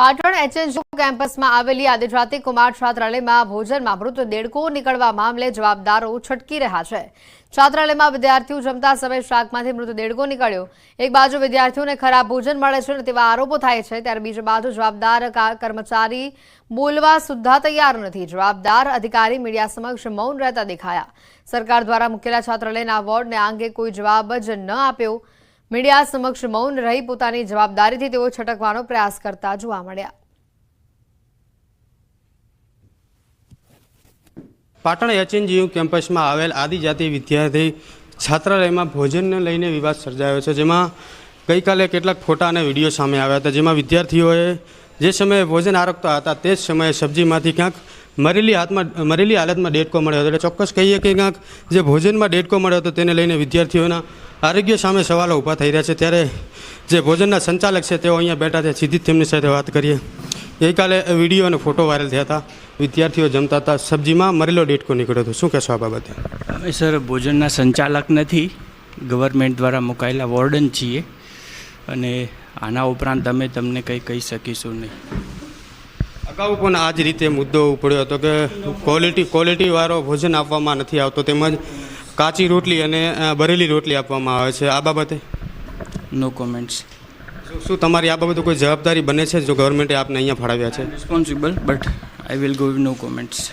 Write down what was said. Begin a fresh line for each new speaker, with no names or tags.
પાટણ એચએનજુ કેમ્પસમાં આવેલી આદિજાતિ કુમાર છાત્રાલયમાં ભોજનમાં મૃત નીકળવા મામલે જવાબદારો છટકી રહ્યા છે. છાત્રાલયમાં વિદ્યાર્થીઓ જમતા સમયે શાકમાંથી મૃત દેડકો નીકળ્યો. એક બાજુ વિદ્યાર્થીઓને ખરાબ ભોજન મળે છે તેવા આરોપો થાય છે, ત્યારે બીજી બાજુ જવાબદાર કર્મચારી બોલવા સુદ્ધા તૈયાર નથી. જવાબદાર અધિકારી મીડિયા સમક્ષ મૌન રહેતા દેખાયા. સરકાર દ્વારા મૂકેલા છાત્રાલયના વોર્ડને આ અંગે કોઈ જવાબ જ ન આપ્યો. મીડિયા સમક્ષ મૌન રહી પોતાની જવાબદારીથી તેઓ છટકવાનો પ્રયાસ કરતા જોવા મળ્યા.
પાટણ એચએનજીયુ કેમ્પસમાં આવેલ આદિજાતિ વિદ્યાર્થી છાત્રાલયમાં ભોજનને લઈને વિવાદ સર્જાયો છે. જેમાં ગઈકાલે કેટલાક ફોટા અને વીડિયો સામે આવ્યા હતા. જેમાં વિદ્યાર્થીઓએ જે સમયે ભોજન આરોગતા હતા તે જ સમયે સબ્જીમાંથી ક્યાંક મરેલી હાથમાં, મરેલી હાલતમાં ડેટકો મળ્યો હતો. એટલે ચોક્કસ કહીએ કે ક્યાંક જે ભોજનમાં ડેટકો મળ્યો હતો તેને લઈને વિદ્યાર્થીઓના આરોગ્ય સામે સવાલો ઊભા થઈ રહ્યા છે. ત્યારે જે ભોજનના સંચાલક છે તેઓ અહીંયા બેઠા છે. સીધી જ તેમની સાથે વાત કરીએ. ગઈકાલે વીડિયો અને ફોટો વાયરલ થયા હતા. વિદ્યાર્થીઓ જમતા હતા. સબ્જીમાં મરેલો ડેટકો નીકળ્યો હતો. શું કહેશો આ બાબતે?
અમે સર ભોજનના સંચાલક નથી. ગવર્મેન્ટ દ્વારા મુકાયેલા વોર્ડન છીએ. અને આના ઉપરાંત અમે તમને કંઈ કહી શકીશું નહીં.
અગાઉ પણ આ જ રીતે મુદ્દો ઉપડ્યો હતો કે ક્વોલિટી ક્વોલિટીવાળો ભોજન આપવામાં નથી આવતો. તેમજ કાચી રોટલી અને ભરેલી રોટલી આપવામાં આવે છે. આ બાબતે?
નો કોમેન્ટ્સ
શું- શું તમારી આ બાબતે કોઈ જવાબદારી બને છે જો ગવર્મેન્ટે આપને અહીંયા ફાળવ્યા છે?
Responsible but I will go no comments